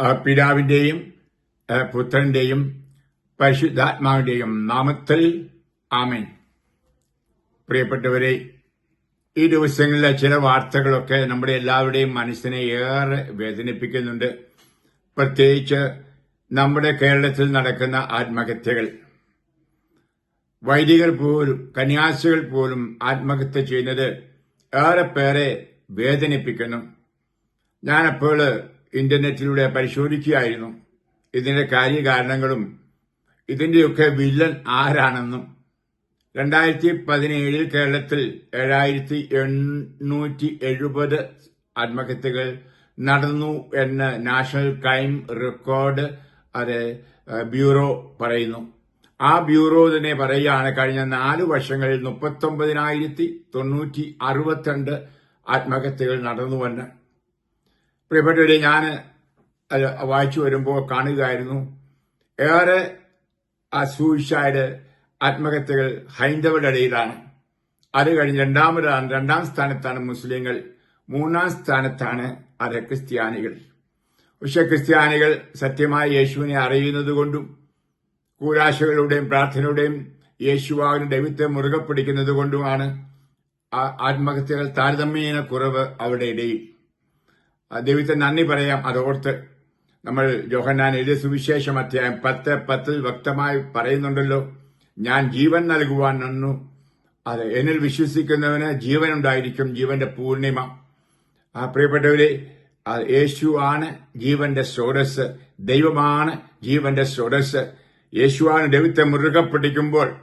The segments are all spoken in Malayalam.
ആ, പിതാവിന്റെയും പരിശുദ്ധാത്മാവിന്റെയും നാമത്തിൽ ആമേൻ. പ്രിയപ്പെട്ടവരെ ഈ ദിവസങ്ങളിലെ ചില വാർത്തകളൊക്കെ നമ്മുടെ എല്ലാവരുടെയും മനസ്സിനെ ഏറെ വേദനിപ്പിക്കുന്നുണ്ട്. പ്രത്യേകിച്ച് നമ്മുടെ കേരളത്തിൽ നടക്കുന്ന ആത്മഹത്യകൾ. വൈദികർ പോലും കന്യാസികൾ പോലും ആത്മഹത്യ ചെയ്യുന്നത് ഏറെ പേരെ വേദനിപ്പിക്കുന്നു. ഞാനപ്പോൾ ഇന്റർനെറ്റിലൂടെ പരിശോധിക്കുകയായിരുന്നു. ഇതിന്റെ കാര്യകാരണങ്ങളും ഇതിന്റെയൊക്കെ വില്ലൻ ആരാണെന്നും രണ്ടായിരത്തി പതിനേഴിൽ കേരളത്തിൽ ഏഴായിരത്തി എണ്ണൂറ്റി എഴുപത് ആത്മഹത്യകൾ നടന്നു എന്ന് നാഷണൽ ക്രൈം റെക്കോർഡ് അത് ബ്യൂറോ പറയുന്നു. ആ ബ്യൂറോ തന്നെ പറയുകയാണ് കഴിഞ്ഞ നാല് വർഷങ്ങളിൽ മുപ്പത്തൊമ്പതിനായിരത്തി തൊണ്ണൂറ്റി അറുപത്തിരണ്ട് ആത്മഹത്യകൾ നടന്നുവെന്ന്. പ്രിയപ്പെട്ടവരെ ഞാൻ അത് വായിച്ചു വരുമ്പോൾ കാണുകയായിരുന്നു. ഏറെ ആ സൂയിസൈഡ് ആത്മഹത്യകൾ ഹൈന്ദവരുടെ ഇടയിലാണ്. അത് കഴിഞ്ഞ് രണ്ടാമതാണ് രണ്ടാം സ്ഥാനത്താണ് മുസ്ലിങ്ങൾ മൂന്നാം സ്ഥാനത്താണ് അത് ക്രിസ്ത്യാനികൾ. പക്ഷെ ക്രിസ്ത്യാനികൾ സത്യമായ യേശുവിനെ അറിയുന്നത് കൊണ്ടും കൂരാശകളുടെയും പ്രാർത്ഥനയുടെയും യേശുവാകുന്ന ദൈവത്തെ മുറുകെ പിടിക്കുന്നത് കൊണ്ടുമാണ് ആത്മഹത്യകൾ താരതമ്യേന കുറവ് അവരുടെ ഇടയിൽ. ദൈവത്തെ നന്ദി പറയാം. അതോർത്ത് നമ്മൾ ജോഹന്നാൻ എഴുതിയ സുവിശേഷം അധ്യായം പത്ത് പത്തിൽ വ്യക്തമായി പറയുന്നുണ്ടല്ലോ ഞാൻ ജീവൻ നൽകുവാൻ നന്നു. അത് എന്നിൽ വിശ്വസിക്കുന്നവന് ജീവൻ ഉണ്ടായിരിക്കും ജീവന്റെ പൂർണിമ. ആ പ്രിയപ്പെട്ടവരെ യേശു ആണ് ജീവന്റെ സ്രോതസ് ദൈവമാണ് ജീവന്റെ സ്രോതസ് യേശുവാണ് ദൈവത്തെ മുറുകെ പിടിക്കുമ്പോൾ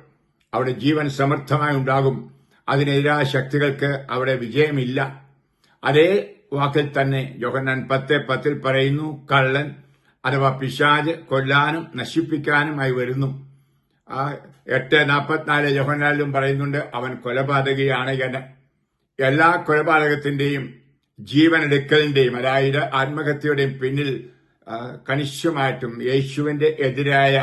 അവിടെ ജീവൻ സമർത്ഥമായി ഉണ്ടാകും. അതിനെതിരായ ശക്തികൾക്ക് അവിടെ വിജയമില്ല. അതേ വാക്കിൽ തന്നെ യോഹന്നാൻ പത്ത് പത്തിൽ പറയുന്നു കള്ളൻ അഥവാ പിശാജ് കൊല്ലാനും നശിപ്പിക്കാനുമായി വരുന്നു. ആ എട്ട് നാൽപ്പത്തിനാല് യോഹന്നാലിലും പറയുന്നുണ്ട് അവൻ കൊലപാതകയാണ് എന്ന്. എല്ലാ കൊലപാതകത്തിന്റെയും ജീവനെടുക്കലിന്റെയും അതായത് ആത്മഹത്യയുടെയും പിന്നിൽ കണിശമായിട്ടും യേശുവിന്റെ എതിരായ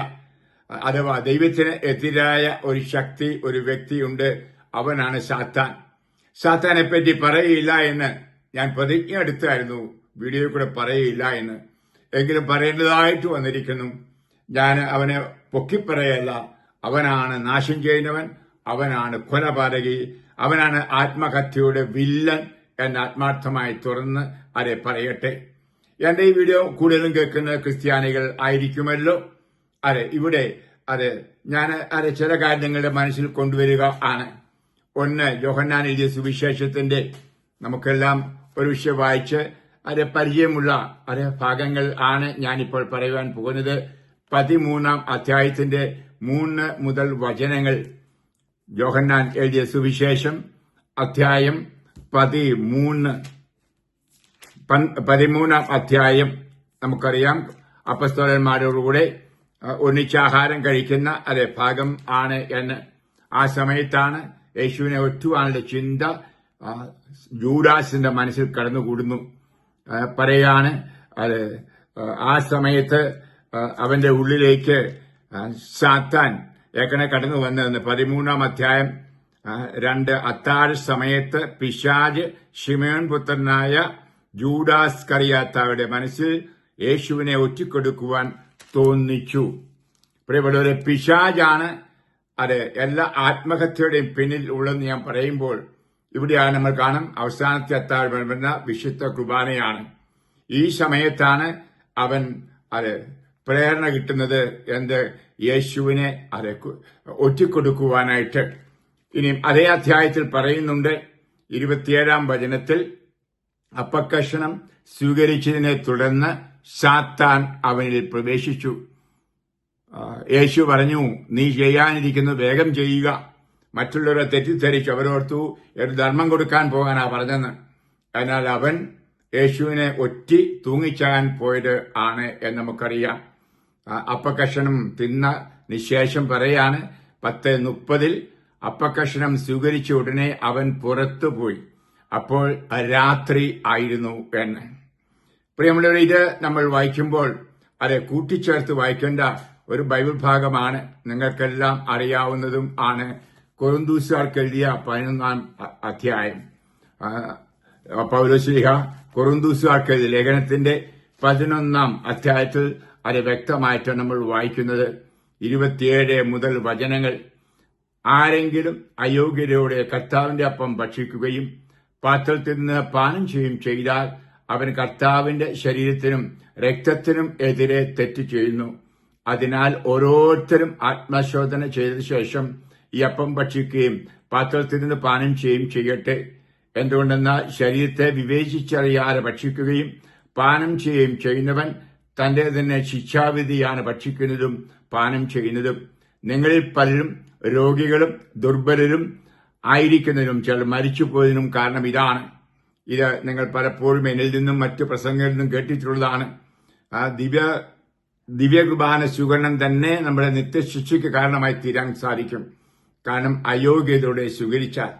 അഥവാ ദൈവത്തിന് എതിരായ ഒരു ശക്തി ഒരു വ്യക്തിയുണ്ട്. അവനാണ് സാത്താൻ. സാത്താനെ പറ്റി പറയില്ല എന്ന് ഞാൻ പ്രതിജ്ഞ എടുത്തായിരുന്നു. വീഡിയോയിൽ കൂടെ പറയില്ല എന്ന്. എങ്കിലും പറയേണ്ടതായിട്ട് വന്നിരിക്കുന്നു. ഞാൻ അവനെ പൊക്കിപ്പറയല്ല. അവനാണ് നാശം ചെയ്യുന്നവൻ. അവനാണ് കൊലപാതകി. അവനാണ് ആത്മഹത്യയുടെ വില്ലൻ എന്ന ആത്മാർത്ഥമായി തുറന്ന് അതെ പറയട്ടെ? എന്റെ ഈ വീഡിയോ കൂടുതലും കേൾക്കുന്ന ക്രിസ്ത്യാനികൾ ആയിരിക്കുമല്ലോ. അതെ ഇവിടെ അതെ ഞാൻ അതെ ചില കാര്യങ്ങളുടെ മനസ്സിൽ കൊണ്ടുവരിക ആണ്. ഒന്ന് ജോഹന്നാൻ എഴുതിയ സുവിശേഷത്തിന്റെ നമുക്കെല്ലാം ഒരു വിഷയം വായിച്ച് അത് പരിചയമുള്ള അത് ഭാഗങ്ങൾ ആണ് ഞാനിപ്പോൾ പറയുവാൻ പോകുന്നത്. പതിമൂന്നാം അധ്യായത്തിന്റെ മൂന്ന് മുതൽ വചനങ്ങൾ. ജോഹന്നാൻ എഴുതിയ സുവിശേഷം അധ്യായം പതിമൂന്ന്. പതിമൂന്നാം അധ്യായം നമുക്കറിയാം. അപ്പസ്തോലന്മാരോടുകൂടെ ഒന്നിച്ചാഹാരം കഴിക്കുന്ന അതെ ഭാഗം ആണ് എന്ന്. ആ സമയത്താണ് യേശുവിനെ ഒറ്റുവാനുള്ള ചിന്ത ജൂഡാസിന്റെ മനസ്സിൽ കടന്നുകൂടുന്നു. പറയാണ് അത് ആ, സമയത്ത് അവന്റെ ഉള്ളിലേക്ക് സാത്താൻ ഏക്കണെ കടന്നു വന്നതെന്ന് പതിമൂന്നാം അധ്യായം രണ്ട് അത്താഴ സമയത്ത് പിശാജ് ഷിമേൺ പുത്രനായ ജൂഡാസ് കറിയാത്തവരുടെ മനസ്സിൽ യേശുവിനെ ഒറ്റിക്കൊടുക്കുവാൻ തോന്നിച്ചു. പ്രിയപ്പെട്ടവരെ പിശാജാണ് അത് എല്ലാ ആത്മഹത്യയുടെയും പിന്നിൽ ഉള്ളതെന്ന് ഞാൻ പറയുമ്പോൾ ഇവിടെയാണ് നമ്മൾ കാണും. അവസാനത്തെ അത്താഴം വരുന്ന വിശുദ്ധ കുർബാനയാണ്. ഈ സമയത്താണ് അവൻ അത് പ്രേരണ കിട്ടുന്നത് എന്ത്? യേശുവിനെ അത് ഒറ്റിക്കൊടുക്കുവാനായിട്ട്. ഇനിയും അതേ അധ്യായത്തിൽ പറയുന്നുണ്ട് ഇരുപത്തിയേഴാം വചനത്തിൽ അപ്പക്കഷണം സ്വീകരിച്ചതിനെ തുടർന്ന് സാത്താൻ അവനിൽ പ്രവേശിച്ചു. യേശു പറഞ്ഞു നീ ചെയ്യാനിരിക്കുന്നത് വേഗം ചെയ്യുക. മറ്റുള്ളവരെ തെറ്റിദ്ധരിച്ചു അവരോർത്തു ഒരു ധർമ്മം കൊടുക്കാൻ പോകാനാ പറഞ്ഞെന്ന്. എന്നാൽ അവൻ യേശുവിനെ ഒറ്റി തൂങ്ങിച്ചാകാൻ പോയത് ആണ് എന്ന് നമുക്കറിയാം. അപ്പക്കഷണം തിന്ന നിശേഷം പറയാണ് പത്ത് മുപ്പതിൽ അപ്പക്കഷണം സ്വീകരിച്ച ഉടനെ അവൻ പുറത്തുപോയി അപ്പോൾ രാത്രി ആയിരുന്നു എന്ന്. പ്രിയമുള്ളവരെ ഇത് നമ്മൾ വായിക്കുമ്പോൾ അത് കൂട്ടിച്ചേർത്ത് വായിക്കേണ്ട ഒരു ബൈബിൾ ഭാഗമാണ്. നിങ്ങൾക്കെല്ലാം അറിയാവുന്നതും ആണ്. കൊറുന്തൂസുകാർക്ക് എഴുതിയ പതിനൊന്നാം അധ്യായം. പൗരശ്രീഹ കൊറന്തൂശാർക്ക് എഴുതിയ ലേഖനത്തിന്റെ പതിനൊന്നാം അധ്യായത്തിൽ അത് വ്യക്തമായിട്ട് നമ്മൾ വായിക്കുന്നത്. ഇരുപത്തിയേഴ് മുതൽ വചനങ്ങൾ. ആരെങ്കിലും അയോഗ്യതയോടെ കർത്താവിന്റെ അപ്പം ഭക്ഷിക്കുകയും പാത്രത്തിൽ നിന്ന് പാനം ചെയ്യുകയും ചെയ്താൽ അവൻ കർത്താവിന്റെ ശരീരത്തിനും രക്തത്തിനും എതിരെ തെറ്റ് ചെയ്യുന്നു. അതിനാൽ ഓരോരുത്തരും ആത്മശോധന ചെയ്ത ശേഷം ഈ അപ്പം ഭക്ഷിക്കുകയും പാത്രത്തിൽ നിന്ന് പാനം ചെയ്യുകയും ചെയ്യട്ടെ. എന്തുകൊണ്ടെന്നാൽ ശരീരത്തെ വിവേചിച്ചറിയാതെ ഭക്ഷിക്കുകയും പാനം ചെയ്യുകയും ചെയ്യുന്നവൻ തന്റെ തന്നെ ശിക്ഷാവിധിയാണ് ഭക്ഷിക്കുന്നതും പാനം ചെയ്യുന്നതും. നിങ്ങളിൽ പലരും രോഗികളും ദുർബലരും ആയിരിക്കുന്നതിനും ചിലർ മരിച്ചുപോയതിനും കാരണം ഇതാണ്. ഇത് നിങ്ങൾ പലപ്പോഴും എന്നിൽ നിന്നും മറ്റു പ്രസംഗങ്ങളിൽ നിന്നും കേട്ടിട്ടുള്ളതാണ്. ആ ദിവ്യ ദിവ്യകുർബാന സ്വീകരണം തന്നെ നമ്മുടെ നിത്യശിക്ഷയ്ക്ക് കാരണമായി തീരാൻ സാധിക്കും. കാരണം അയോഗ്യതയോടെ സ്വീകരിച്ചാൽ.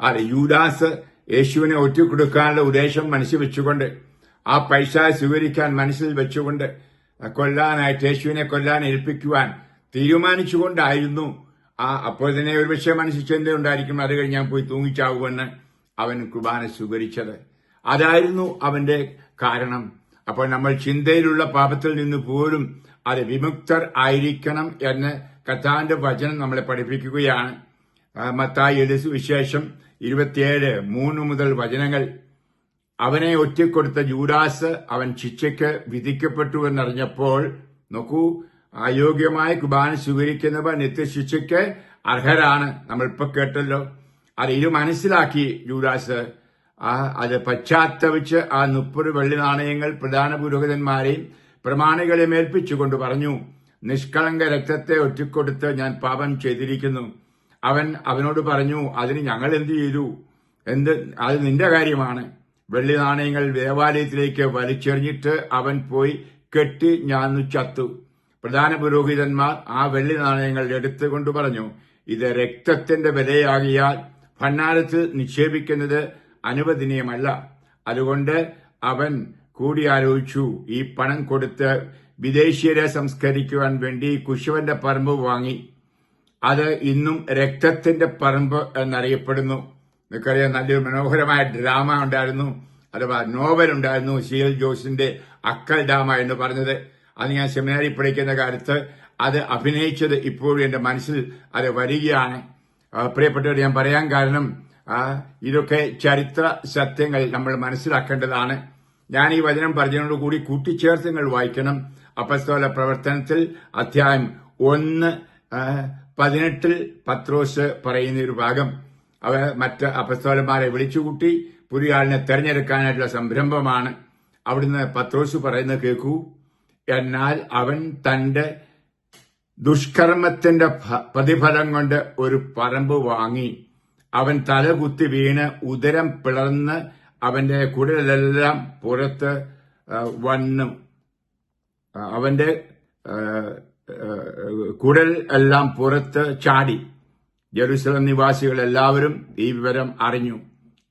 അത് യൂദാസ് യേശുവിനെ ഒറ്റക്കൊടുക്കാനുള്ള ഉദ്ദേശം മനസ്സിൽ വെച്ചുകൊണ്ട് ആ പൈസ സ്വീകരിക്കാൻ മനസ്സിൽ വെച്ചുകൊണ്ട് കൊല്ലാനായിട്ട് യേശുവിനെ കൊല്ലാൻ ഏൽപ്പിക്കുവാൻ തീരുമാനിച്ചുകൊണ്ടായിരുന്നു. ആ അപ്പോൾ തന്നെ ഒരു പക്ഷേ മനസ്സിൽ ചിന്തയുണ്ടായിരിക്കും അത് കഴിഞ്ഞ് ഞാൻ പോയി തൂങ്ങിച്ചാവുമെന്ന് അവൻ കുർബാന സ്വീകരിച്ചത്. അതായിരുന്നു അവന്റെ കാരണം. അപ്പോൾ നമ്മൾ ചിന്തയിലുള്ള പാപത്തിൽ നിന്ന് പോലും അത് വിമുക്തർ ആയിരിക്കണം എന്ന് കഥാന്റെ വചനം നമ്മളെ പഠിപ്പിക്കുകയാണ്. മത്തായി എഴുതി വിശേഷം ഇരുപത്തിയേഴ് മൂന്ന് മുതൽ വചനങ്ങൾ. അവനെ ഒറ്റക്കൊടുത്ത ജൂഡാസ് അവൻ ശിക്ഷയ്ക്ക് വിധിക്കപ്പെട്ടു എന്നറിഞ്ഞപ്പോൾ നോക്കൂ അയോഗ്യമായ കുർബാന സ്വീകരിക്കുന്നവർ നിത്യശിക്ഷയ്ക്ക് അർഹരാണ്. നമ്മൾ ഇപ്പൊ കേട്ടല്ലോ. അത് ഇത് മനസ്സിലാക്കി ജൂഡാസ്. അത് പശ്ചാത്തപിച്ച് ആ മുപ്പത് വെള്ളി നാണയങ്ങൾ പ്രധാന പുരോഹിതന്മാരെയും പ്രമാണികളെയും ഏൽപ്പിച്ചുകൊണ്ട് പറഞ്ഞു. നിഷ്കളങ്ക രക്തത്തെ ഒറ്റിക്കൊടുത്ത് ഞാൻ പാപം ചെയ്തിരിക്കുന്നു. അവൻ അവനോട് പറഞ്ഞു അതിന് ഞങ്ങൾ എന്തു ചെയ്തു? എന്ത്? അത് നിന്റെ കാര്യമാണ്. വെള്ളി നാണയങ്ങൾ ദേവാലയത്തിലേക്ക് വലിച്ചെറിഞ്ഞിട്ട് അവൻ പോയി കെട്ടി ഞാൻ ചത്തു. പ്രധാന പുരോഹിതന്മാർ ആ വെള്ളി നാണയങ്ങൾ എടുത്തുകൊണ്ട് പറഞ്ഞു ഇത് രക്തത്തിന്റെ വിലയാകിയാൽ ഭണ്ണാരത്ത് നിക്ഷേപിക്കുന്നത് അനുവദനീയമല്ല. അതുകൊണ്ട് അവൻ കൂടിയാലോചിച്ചു ഈ പണം കൊടുത്ത് വിദേശീയരെ സംസ്കരിക്കുവാൻ വേണ്ടി കുശവന്റെ പറമ്പ് വാങ്ങി. അത് ഇന്നും രക്തത്തിന്റെ പറമ്പ് എന്നറിയപ്പെടുന്നു. നിങ്ങൾക്കറിയാം നല്ലൊരു മനോഹരമായ ഡ്രാമ ഉണ്ടായിരുന്നു. അഥവാ നോവൽ ഉണ്ടായിരുന്നു സി ജോസിന്റെ അക്കൽ ഡാമ എന്ന് പറഞ്ഞത്. അത് ഞാൻ സെമിനാറിൽ പഠിക്കുന്ന കാലത്ത് അത് അഭിനയിച്ചത് ഇപ്പോഴും എന്റെ മനസ്സിൽ അത് വരികയാണ്. പ്രിയപ്പെട്ടവർ ഞാൻ പറയാൻ കാരണം ഇതൊക്കെ ചരിത്ര സത്യങ്ങൾ നമ്മൾ മനസ്സിലാക്കേണ്ടതാണ്. ഞാൻ ഈ വചനം പറഞ്ഞതിനോട് കൂടി കൂട്ടിച്ചേർത്ത് നിങ്ങൾ വായിക്കണം. അപ്പസ്തോല പ്രവർത്തനത്തിൽ അധ്യായം ഒന്ന് പതിനെട്ടിൽ പത്രോസ് പറയുന്ന ഒരു ഭാഗം. അവ മറ്റ് അപ്പസ്തോലന്മാരെ വിളിച്ചുകൂട്ടി പുതിയ ആളിനെ തെരഞ്ഞെടുക്കാനായിട്ടുള്ള സംരംഭമാണ്. അവിടുന്ന് പത്രോസ് പറയുന്നത് കേൾക്കൂ. എന്നാൽ അവൻ തന്റെ ദുഷ്കർമ്മത്തിന്റെ പ്രതിഫലം കൊണ്ട് ഒരു പറമ്പ് വാങ്ങി. അവൻ തലകുത്തി വീണ് ഉദരം പിളർന്ന് അവന്റെ കുടലെല്ലാം പുറത്ത് വന്നു. അവന്റെ കുടൽ എല്ലാം പുറത്ത് ചാടി. ജെറുസലം നിവാസികൾ എല്ലാവരും ഈ വിവരം അറിഞ്ഞു.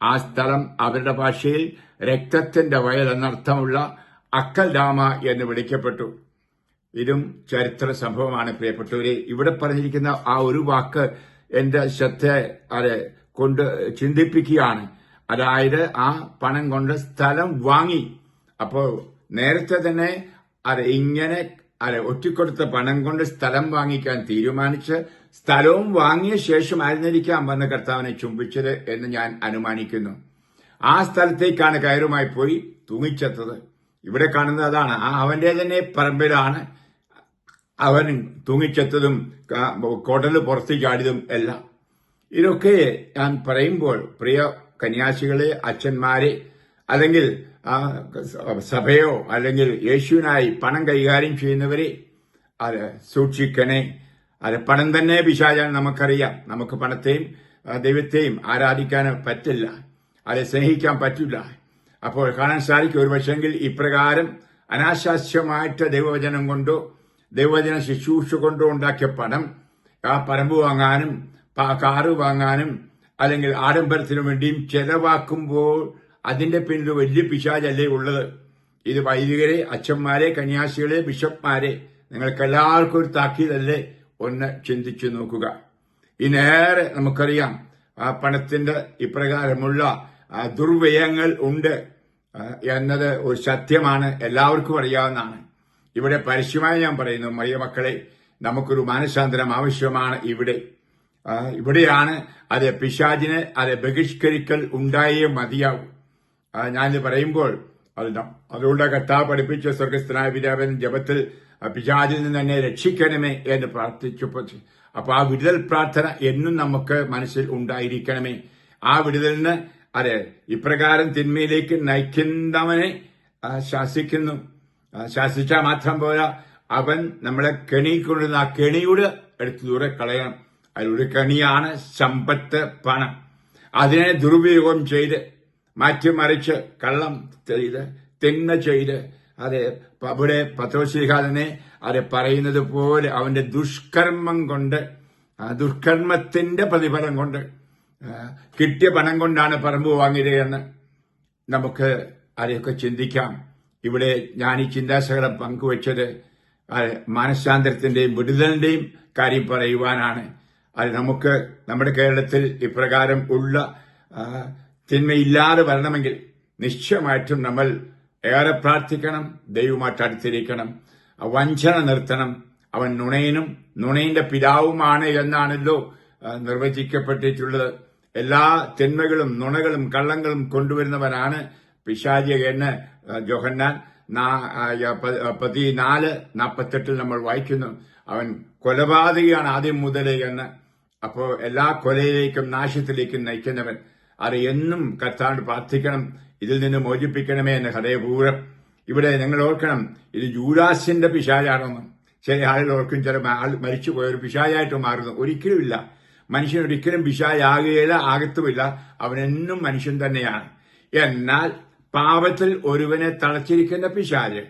ആ സ്ഥലം അവരുടെ ഭാഷയിൽ രക്തത്തിന്റെ വയൽ എന്നർത്ഥമുള്ള അക്കൽ രാമ എന്ന് വിളിക്കപ്പെട്ടു. ഇതും ചരിത്ര സംഭവമാണ് പ്രിയപ്പെട്ടവരെ. ഇവിടെ പറഞ്ഞിരിക്കുന്ന ആ ഒരു വാക്ക് എന്റെ ശ്രദ്ധ അതെ കൊണ്ട് ചിന്തിപ്പിക്കുകയാണ്. അതായത് ആ പണം കൊണ്ട് സ്ഥലം വാങ്ങി. അപ്പോ നേരത്തെ തന്നെ അത് ഇങ്ങനെ അത് ഒറ്റിക്കൊടുത്ത പണം കൊണ്ട് സ്ഥലം വാങ്ങിക്കാൻ തീരുമാനിച്ച് സ്ഥലവും വാങ്ങിയ ശേഷമായിരുന്നിരിക്കാം വന്ന കർത്താവിനെ ചുംബിച്ചത് എന്ന് ഞാൻ അനുമാനിക്കുന്നു. ആ സ്ഥലത്തേക്കാണ് കയറുമായി പോയി തൂങ്ങിച്ചെത്തത്. ഇവിടെ കാണുന്നത് അതാണ്. ആ അവന്റെ തന്നെ പറമ്പിലാണ് അവൻ തൂങ്ങിച്ചെത്തതും ക- കൊടൽ പുറത്ത് ചാടിയതും എല്ലാം. ഇതൊക്കെ ഞാൻ പറയുമ്പോൾ പ്രിയ കന്യാസികളെ അച്ഛന്മാരെ അല്ലെങ്കിൽ സഭയോ അല്ലെങ്കിൽ യേശുവിനായി പണം കൈകാര്യം ചെയ്യുന്നവരെ അത് സൂക്ഷിക്കണേ. അത് പണം തന്നെ പിശാചാൻ നമുക്കറിയാം. നമുക്ക് പണത്തെയും ദൈവത്തെയും ആരാധിക്കാൻ പറ്റില്ല. അതെ സ്നേഹിക്കാൻ പറ്റില്ല. അപ്പോൾ കാണാൻ സാധിക്കും ഒരു പക്ഷെങ്കിൽ ഇപ്രകാരം അനാശാസ്യമായിട്ട് ദൈവവചനം കൊണ്ടോ ദൈവവചന ശുശ്രൂഷ കൊണ്ടോ ഉണ്ടാക്കിയ പണം ആ പറമ്പ് വാങ്ങാനും കാറ് വാങ്ങാനും അല്ലെങ്കിൽ ആഡംബരത്തിനു വേണ്ടിയും ചെലവാക്കുമ്പോൾ അതിന്റെ പിന്നിൽ വലിയ പിശാചല്ലേ ഉള്ളത്? ഇത് വൈദികരെ അച്ഛന്മാരെ കന്യാസികളെ ബിഷപ്പ്മാരെ നിങ്ങൾക്ക് എല്ലാവർക്കും ഒരു താക്കീതല്ലേ? ഒന്ന് ചിന്തിച്ചു നോക്കുക. ഇനേറെ നമുക്കറിയാം ആ പണത്തിന്റെ ഇപ്രകാരമുള്ള ദുർവ്യയങ്ങൾ ഉണ്ട് എന്നത് ഒരു സത്യമാണ് എല്ലാവർക്കും അറിയാവുന്നതാണ്. ഇവിടെ പരസ്യമായി ഞാൻ പറയുന്നു മറിയ മക്കളെ നമുക്കൊരു മാനസാന്തരം ആവശ്യമാണ് ഇവിടെ. ഇവിടെയാണ് അത് പിശാചിനെ അത് ബഹിഷ്കരിക്കൽ ഉണ്ടായേ മതിയാവും. ഞാനിത് പറയുമ്പോൾ അത് നം- അതുകൊണ്ട് കർത്താവ് പഠിപ്പിച്ച സ്വർഗസ്ഥനായ പിതാവൻ ജപത്തിൽ പിശാചിൽ നിന്ന് എന്നെ രക്ഷിക്കണമേ എന്ന് പ്രാർത്ഥിച്ചപ്പോൾ അപ്പൊ ആ വിടുതൽ പ്രാർത്ഥന എന്നും നമുക്ക് മനസ്സിൽ ഉണ്ടായിരിക്കണമേ. ആ വിടുതലിന് അതെ ഇപ്രകാരം തിന്മയിലേക്ക് നയിക്കുന്നവനെ ശാസിക്കുന്നു. ശാസിച്ചാൽ മാത്രം പോരാ. അവൻ നമ്മളെ കെണിക്കൊള്ളുന്ന ആ കെണിയുടെ എടുത്ത് ദൂരെ കളയണം. അതിലൊരു കെണിയാണ് സമ്പത്ത് പണം. അതിനെ ദുരുപയോഗം ചെയ്ത് മാറ്റിമറിച്ച് കള്ളം ചെയ്ത് തിന്മ ചെയ്ത് അത് അവിടെ പത്രോശ്രീഹാദനെ അത് പറയുന്നത് പോലെ അവന്റെ ദുഷ്കർമ്മം കൊണ്ട് ദുഷ്കർമ്മത്തിന്റെ പ്രതിഫലം കൊണ്ട് കിട്ടിയ പണം കൊണ്ടാണ് പറമ്പ് വാങ്ങിയത് എന്ന് നമുക്ക് അതൊക്കെ ചിന്തിക്കാം. ഇവിടെ ഞാൻ ഈ ചിന്താശകലം പങ്കുവച്ചത് മാനശാന്തരത്തിന്റെയും വിടുതലിന്റെയും കാര്യം പറയുവാനാണ്. അത് നമുക്ക് നമ്മുടെ കേരളത്തിൽ ഇപ്രകാരം ഉള്ള തിന്മയില്ലാതെ വരണമെങ്കിൽ നിശ്ചയമായിട്ടും നമ്മൾ ഏറെ പ്രാർത്ഥിക്കണം ദൈവമായിട്ട് അടുത്തിരിക്കണം വഞ്ചന നിർത്തണം അവൻ നുണയനും നുണയിന്റെ പിതാവുമാണ് എന്നാണല്ലോ നിർവചിക്കപ്പെട്ടിട്ടുള്ളത്. എല്ലാ തിന്മകളും നുണകളും കള്ളങ്ങളും കൊണ്ടുവരുന്നവനാണ് പിശാചി എന്ന് ജോഹന്നാൻ പതിനാല് നാൽപ്പത്തെട്ടിൽ നമ്മൾ വായിക്കുന്നു. അവൻ കൊലപാതകയാണ് ആദ്യം മുതലേ എന്ന്. അപ്പോ എല്ലാ കൊലയിലേക്കും നാശത്തിലേക്കും നയിക്കുന്നവൻ അത് എന്നും കർത്താവിന് പ്രാർത്ഥിക്കണം. ഇതിൽ നിന്ന് മോചിപ്പിക്കണമേ എന്ന് ഹൃദയപൂർവം. ഇവിടെ ഞങ്ങൾ ഓർക്കണം ഇത് ജൂഡാസിന്റെ പിശാചാണെന്ന് ചില ആളുകൾ ഓർക്കും ചില ആൾ മരിച്ചു പോയ ഒരു പിശാചായിട്ട് മാറുന്നു. ഒരിക്കലുമില്ല മനുഷ്യൻ ഒരിക്കലും പിശാചാകുകയില്ല ആകത്തുമില്ല. അവനെന്നും മനുഷ്യൻ തന്നെയാണ്. എന്നാൽ പാപത്തിൽ ഒരുവനെ തളച്ചിരിക്കുന്ന പിശാച്.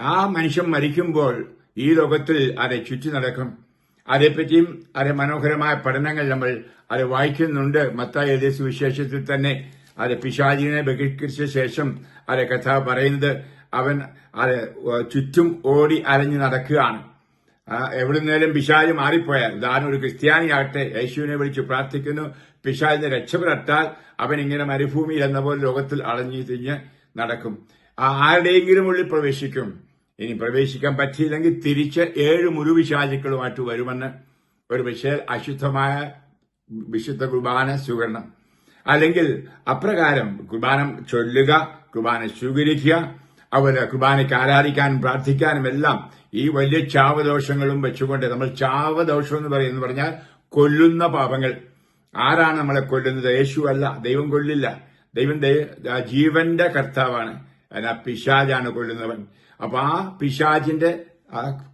ആ മനുഷ്യൻ മരിക്കുമ്പോൾ ഈ ലോകത്തിൽ അതെ ചുറ്റി നടക്കും? അതേപ്പറ്റിയും അത് മനോഹരമായ പഠനങ്ങൾ നമ്മൾ അത് വായിക്കുന്നുണ്ട്. മത്തായ സുവിശേഷത്തിൽ തന്നെ അത് പിശാചിനെ ബഹിഷ്കരിച്ച ശേഷം അത് കഥ പറയുന്നത് അവൻ അത് ചുറ്റും ഓടി അലഞ്ഞു നടക്കുകയാണ്. എവിടെ നിന്നേലും പിശാജ് മാറിപ്പോയാൽ ഉദാഹരണം ഒരു ക്രിസ്ത്യാനിയാകട്ടെ യേശുവിനെ വിളിച്ച് പ്രാർത്ഥിക്കുന്നു. പിശാജിനെ രക്ഷപ്പെടട്ടാൽ അവൻ ഇങ്ങനെ മരുഭൂമിയിൽ എന്ന പോലെ ലോകത്തിൽ അളഞ്ഞു തിരിഞ്ഞ് നടക്കും. ആരുടെയെങ്കിലും ഉള്ളിൽ പ്രവേശിക്കും. ഇനി പ്രവേശിക്കാൻ പറ്റിയില്ലെങ്കിൽ തിരിച്ച് ഏഴ് മുരുവിശാചുക്കളുമായിട്ട് വരുമെന്ന് ഒരു പക്ഷേ അശുദ്ധമായ വിശുദ്ധ കുർബാന സ്വീകരണം. അല്ലെങ്കിൽ അപ്രകാരം കുർബാന ചൊല്ലുക കുർബാന സ്വീകരിക്കുക അവർ കുർബാനയ്ക്ക് ആരാധിക്കാനും പ്രാർത്ഥിക്കാനും എല്ലാം ഈ വലിയ ചാവദോഷങ്ങളും വെച്ചുകൊണ്ട് നമ്മൾ ചാവദോഷം എന്ന് പറയുന്നത് പറഞ്ഞാൽ കൊല്ലുന്ന പാപങ്ങൾ. ആരാണ് നമ്മളെ കൊല്ലുന്നത്? യേശു അല്ല. ദൈവം കൊല്ലില്ല. ദൈവം ജീവന്റെ കർത്താവാണ്. എന്നാൽ പിശാജാണ് കൊല്ലുന്നവൻ. അപ്പൊ ആ പിശാജിന്റെ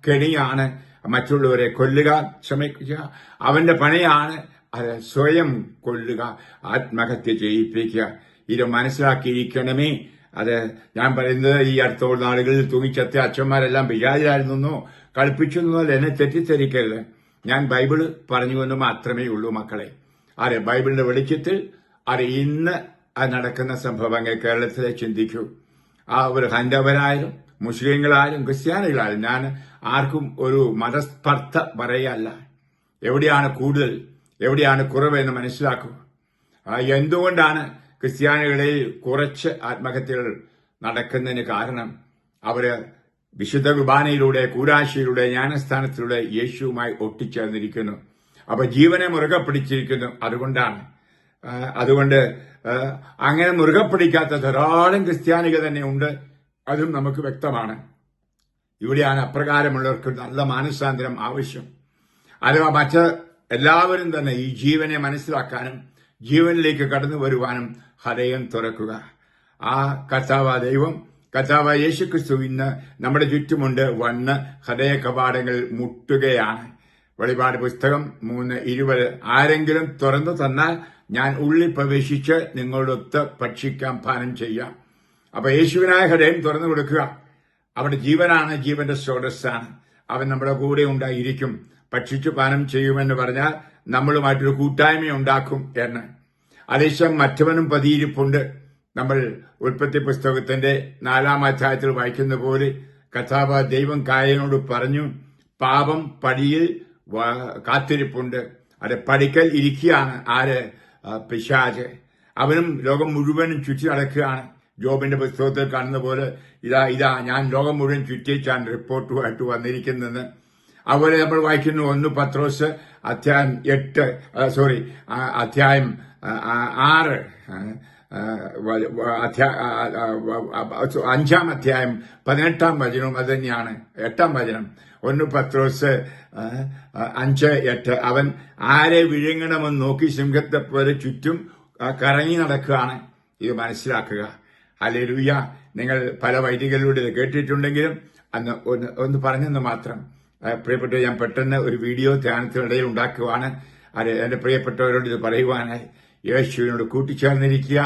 കെണിയാണ് മറ്റുള്ളവരെ കൊല്ലുക ശ്രമിക്കുക അവന്റെ പണിയാണ് അത് സ്വയം കൊല്ലുക ആത്മഹത്യ ചെയ്യിപ്പിക്കുക. ഇത് മനസ്സിലാക്കിയിരിക്കണമേ. അത് ഞാൻ പറയുന്നത് ഈ അടുത്തോട് നാളുകളിൽ തൂങ്ങിച്ചെത്തിയ അച്ഛന്മാരെല്ലാം പിശാചിലായിരുന്നോ? കളിപ്പിച്ചെന്നോ അല്ല എന്നെ തെറ്റിദ്ധരിക്കരുത്. ഞാൻ ബൈബിൾ പറഞ്ഞുവെന്ന് മാത്രമേ ഉള്ളൂ മക്കളെ. അതെ ബൈബിളിന്റെ വെളിച്ചത്തിൽ അത് ഇന്ന് നടക്കുന്ന സംഭവങ്ങൾ കേരളത്തിലെ ചിന്തിക്കൂ. ആ ഒരു ഹൈന്ദവരായാലും മുസ്ലിങ്ങളായാലും ക്രിസ്ത്യാനികളായാലും ഞാൻ ആർക്കും ഒരു മതസ്പർദ്ധ പറയല്ല. എവിടെയാണ് കൂടുതൽ? എവിടെയാണ് കുറവ് എന്ന് മനസ്സിലാക്കൂ ആ, എന്തുകൊണ്ടാണ് ക്രിസ്ത്യാനികളിൽ കുറച്ച് ആത്മഹത്യകൾ നടക്കുന്നതിന് കാരണം? അവർ വിശുദ്ധ കുർബാനയിലൂടെ കൂരാശിയിലൂടെ ജ്ഞാനസ്ഥാനത്തിലൂടെ യേശുവുമായി ഒട്ടിച്ചേർന്നിരിക്കുന്നു. അപ്പൊ ജീവനെ മുറുകെ പിടിച്ചിരിക്കുന്നു. അതുകൊണ്ടാണ് അതുകൊണ്ട് അങ്ങനെ മുറുകെ പിടിക്കാത്ത ധാരാളം ക്രിസ്ത്യാനികൾ തന്നെ ഉണ്ട്. അതും നമുക്ക് വ്യക്തമാണ്. ഇവിടെയാണ് അപ്രകാരമുള്ളവർക്ക് നല്ല മാനസാന്തരം ആവശ്യം. അഥവാ മറ്റ് എല്ലാവരും തന്നെ ഈ ജീവനെ മനസ്സിലാക്കാനും ജീവനിലേക്ക് കടന്നു വരുവാനും ഹൃദയം തുറക്കുക. ആ കർത്താവ ദൈവം കർത്താവ യേശുക്രിസ്തു ഇന്ന് നമ്മുടെ ചുറ്റുമുണ്ട് വന്ന് ഹൃദയ കവാടങ്ങൾ മുട്ടുകയാണ്. വെളിപാട് പുസ്തകം മൂന്ന് ഇരുപത്. ആരെങ്കിലും തുറന്നു തന്നാൽ ഞാൻ ഉള്ളിൽ പ്രവേശിച്ച് നിങ്ങളൊത്ത് ഭക്ഷിക്കാം പാനം ചെയ്യാം. അപ്പൊ യേശുവിനായ ഹൃദയം തുറന്നു കൊടുക്കുക. അവിടെ ജീവനാണ് ജീവന്റെ സ്രോതസ്സാണ്. അവൻ നമ്മുടെ കൂടെ ഉണ്ടായിരിക്കും. ഭക്ഷിച്ചു പാനം ചെയ്യുമെന്ന് പറഞ്ഞാൽ നമ്മളുമായിട്ടൊരു കൂട്ടായ്മ ഉണ്ടാക്കും എന്ന്. അതേശം മറ്റവനും പതിയിരിപ്പുണ്ട്. നമ്മൾ ഉൽപ്പത്തി പുസ്തകത്തിന്റെ നാലാം അധ്യായത്തിൽ വായിക്കുന്ന പോലെ കഥാപ ദൈവം കായനോട് പറഞ്ഞു പാപം പടിയിൽ കാത്തിരിപ്പുണ്ട്. അത് പഠിക്കൽ ഇരിക്കുകയാണ്. ആര്? ആ, പിശാച്. അവനും ലോകം മുഴുവനും ചുറ്റി നടക്കുകയാണ്. ജോബിന്റെ പുസ്തകത്തിൽ കാണുന്ന പോലെ ഇതാ ഇതാ ഞാൻ ലോകം മുഴുവൻ ചുറ്റിച്ചാൻ റിപ്പോർട്ടുമായിട്ട് വന്നിരിക്കുന്നതെന്ന് അതുപോലെ നമ്മൾ വായിക്കുന്നു ഒന്ന് പത്രോസ് അധ്യായം എട്ട് സോറി അധ്യായം ആറ് അഞ്ചാം അധ്യായം പതിനെട്ടാം വചനവും അത് തന്നെയാണ്. എട്ടാം വചനം. ഒന്ന് പത്രോസ് അഞ്ച് എട്ട്. അവൻ ആരെ വിഴുങ്ങണമെന്ന് നോക്കി സിംഹത്തെ പോലെ ചുറ്റും കറങ്ങി നടക്കുകയാണ്. ഇത് മനസ്സിലാക്കുക. അല്ലേലൂയ നിങ്ങൾ പല വൈദികളിലൂടെ ഇത് കേട്ടിട്ടുണ്ടെങ്കിലും അന്ന് ഒന്ന് ഒന്ന് പറഞ്ഞെന്ന് മാത്രം. പ്രിയപ്പെട്ട ഞാൻ പെട്ടെന്ന് ഒരു വീഡിയോ ധ്യാനത്തിനിടയിൽ ഉണ്ടാക്കുവാണ്. അത് എന്റെ പ്രിയപ്പെട്ടവരോട് ഇത് പറയുവാനായി. യേശുവിനോട് കൂട്ടിച്ചേർന്നിരിക്കുക.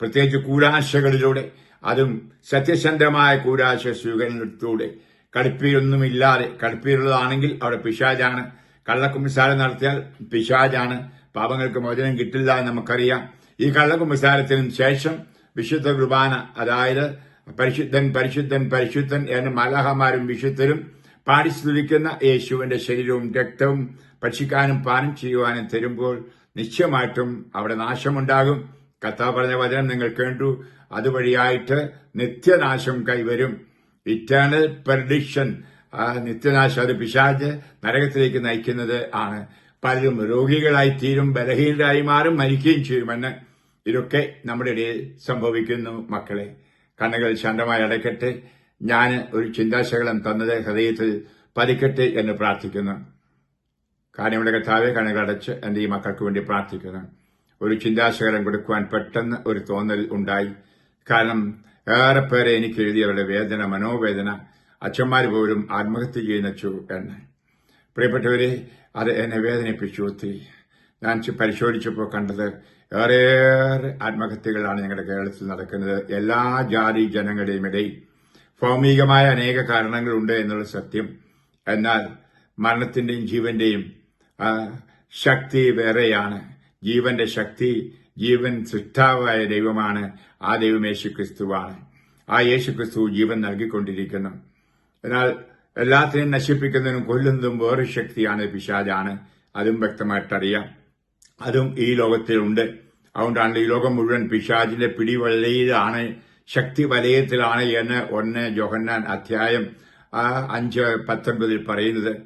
പ്രത്യേകിച്ച് കൂരാശകളിലൂടെ അതും സത്യസന്ധമായ കൂരാശ സ്വീകരണത്തിലൂടെ. കടുപ്പീരൊന്നുമില്ലാതെ കടുപ്പീരുള്ളതാണെങ്കിൽ അവിടെ പിശാജാണ്. കള്ളക്കുമ്പിസാരം നടത്തിയാൽ പിശാജാണ്. പാപങ്ങൾക്ക് മോചനം കിട്ടില്ല എന്ന് നമുക്കറിയാം. ഈ കള്ളക്കുമ്പിസാരത്തിനും ശേഷം വിശുദ്ധ കുർബാന അതായത് പരിശുദ്ധൻ പരിശുദ്ധൻ പരിശുദ്ധൻ എന്ന മലഹമാരും വിശുദ്ധരും പാടി സ്തുതിക്കുന്ന യേശുവിന്റെ ശരീരവും രക്തവും ഭക്ഷിക്കാനും പാനം ചെയ്യുവാനും തരുമ്പോൾ നിശ്ചയമായിട്ടും അവിടെ നാശമുണ്ടാകും. കഥ പറഞ്ഞ വചനം നിങ്ങൾ കേണ്ടു അതുവഴിയായിട്ട് നിത്യനാശം കൈവരും. ഇറ്റേണൽ പെർഡിക്ഷൻ നിത്യനാശ അത് പിശാജ് നരകത്തിലേക്ക് നയിക്കുന്നത് ആണ്. പലരും രോഗികളായി തീരും ബലഹീനരായി മാറും മരിക്കുകയും ചെയ്യുമെന്ന് ഇതൊക്കെ നമ്മുടെ ഇടയിൽ സംഭവിക്കുന്നു മക്കളെ. കണ്ണുകൾ ശാന്തമായി അടയ്ക്കട്ടെ. ഞാൻ ഒരു ചിന്താശകലം തന്നത് ഹൃദയത്തിൽ പതിക്കട്ടെ എന്ന് പ്രാർത്ഥിക്കുന്നു. കാര്യങ്ങളുടെ കർത്താവെ കണ്ണുകളടച്ച് എന്റെ ഈ മക്കൾക്ക് വേണ്ടി പ്രാർത്ഥിക്കുന്നു. ഒരു ചിന്താശകലം കൊടുക്കുവാൻ പെട്ടെന്ന് ഒരു തോന്നൽ ഉണ്ടായി. കാരണം ഏറെ പേരെ എനിക്ക് എഴുതിയവരുടെ വേദന മനോവേദന അച്ഛന്മാർ പോലും ആത്മഹത്യ ചെയ്യുന്നു എന്ന്. പ്രിയപ്പെട്ടവരെ അത് എന്നെ വേദനിപ്പിച്ചു ഒത്തിരി. ഞാൻ ചി- പരിശോധിച്ചപ്പോൾ കണ്ടത് ഏറെ ആത്മഹത്യകളാണ് ഞങ്ങളുടെ കേരളത്തിൽ നടക്കുന്നത്. എല്ലാ ജാതി ജനങ്ങളുടെയും ഇടയിൽ ഭൗമികമായ അനേക കാരണങ്ങളുണ്ട് എന്നുള്ള സത്യം. എന്നാൽ മരണത്തിന്റെയും ജീവന്റെയും ശക്തി വേറെയാണ്. ജീവന്റെ ശക്തി ജീവൻ സൃഷ്ടാവായ ദൈവമാണ്. ആ ദൈവം യേശു ക്രിസ്തുവാണ് ആ യേശു ക്രിസ്തു ജീവൻ നൽകിക്കൊണ്ടിരിക്കുന്നു. എന്നാൽ എല്ലാത്തിനെയും നശിപ്പിക്കുന്നതിനും കൊല്ലുന്നതും വേറെ ശക്തിയാണ് പിശാജാണ് അതും വ്യക്തമായിട്ടറിയാം. അതും ഈ ലോകത്തിലുണ്ട്. അതുകൊണ്ടാണ് ഈ ലോകം മുഴുവൻ പിശാജിന്റെ പിടിവലയിലാണ് ശക്തി വലയത്തിലാണ് എന്ന് ഒന്ന് ജോഹന്നാൻ അധ്യായം അഞ്ച് പത്തൊൻപതിൽ പറയുന്നത്.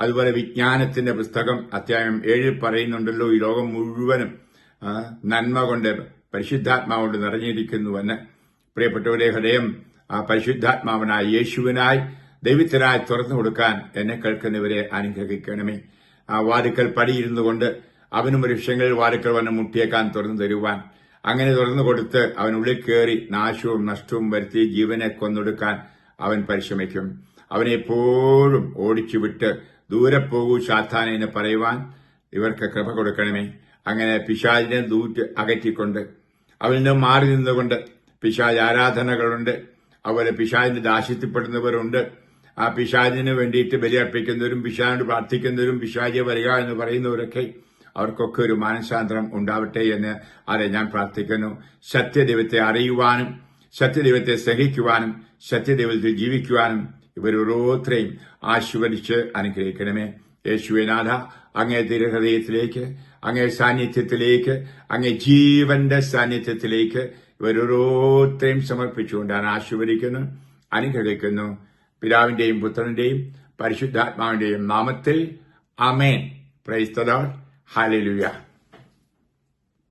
അതുപോലെ വിജ്ഞാനത്തിന്റെ പുസ്തകം അധ്യായം ഏഴിൽ പറയുന്നുണ്ടല്ലോ ഈ ലോകം മുഴുവനും. നന്മ കൊണ്ട് പരിശുദ്ധാത്മാവ് കൊണ്ട് നിറഞ്ഞിരിക്കുന്നുവെന്ന് പ്രിയപ്പെട്ടവരെ ഹൃദയം ആ പരിശുദ്ധാത്മാവനായ യേശുവിനായി ദൈവത്തിനായി തുറന്നു കൊടുക്കാൻ എന്നെ കേൾക്കുന്നവരെ അനുഗ്രഹിക്കണമേ. ആ വാതുക്കൽ പടിയിരുന്നു കൊണ്ട് അവനും വൃക്ഷങ്ങളിൽ വാതുക്കൽ വന്ന് മുട്ടിയേക്കാൻ തുറന്നു തരുവാൻ. അങ്ങനെ തുറന്നു കൊടുത്ത് അവനുള്ളിൽ കയറി നാശവും നഷ്ടവും വരുത്തി ജീവനെ കൊന്നൊടുക്കാൻ അവൻ പരിശ്രമിക്കും. അവനെ എപ്പോഴും ഓടിച്ചു വിട്ട് ദൂരെ പോകൂ ശാത്താനെ എന്ന് പറയുവാൻ ഇവർക്ക് കൃപ കൊടുക്കണമേ. അങ്ങനെ പിശാചിനെ ദൂറ്റ് അകറ്റിക്കൊണ്ട് അവരിൽ നിന്ന് മാറി നിന്നുകൊണ്ട് പിശാജ് ആരാധനകളുണ്ട് അതുപോലെ പിശാജിന്റെ ദാസ്യത്തിൽപ്പെടുന്നവരുണ്ട്. ആ പിശാജിന് വേണ്ടിയിട്ട് ബലിയർപ്പിക്കുന്നവരും പിശാജിനോട് പ്രാർത്ഥിക്കുന്നവരും പിശാജിയെ വരിക എന്ന് പറയുന്നവരൊക്കെ അവർക്കൊക്കെ ഒരു മാനസാന്തരം ഉണ്ടാവട്ടെ എന്ന് അതെ ഞാൻ പ്രാർത്ഥിക്കുന്നു. സത്യദൈവത്തെ അറിയുവാനും സത്യദൈവത്തെ സഹിക്കുവാനും സത്യദൈവത്തിൽ ജീവിക്കുവാനും ഇവർ ഓരോരുത്തരെയും ആശീർവദിച്ച് അനുഗ്രഹിക്കണമേ. യേശുവിനാഥ അങ്ങേ തിരുഹൃദയത്തിലേക്ക് അങ്ങേ സാന്നിധ്യത്തിലേക്ക് അങ്ങേ ജീവന്റെ സാന്നിധ്യത്തിലേക്ക് ഇവരോരോരുത്തരെയും സമർപ്പിച്ചുകൊണ്ട് ഞാൻ ആശീർവദിക്കുന്നു അനുഗ്രഹിക്കുന്നു. പിതാവിന്റെയും പുത്രന്റെയും പരിശുദ്ധാത്മാവിന്റെയും നാമത്തിൽ അമേൻ പ്രൈസ്തലോൾ ഹാലലുയ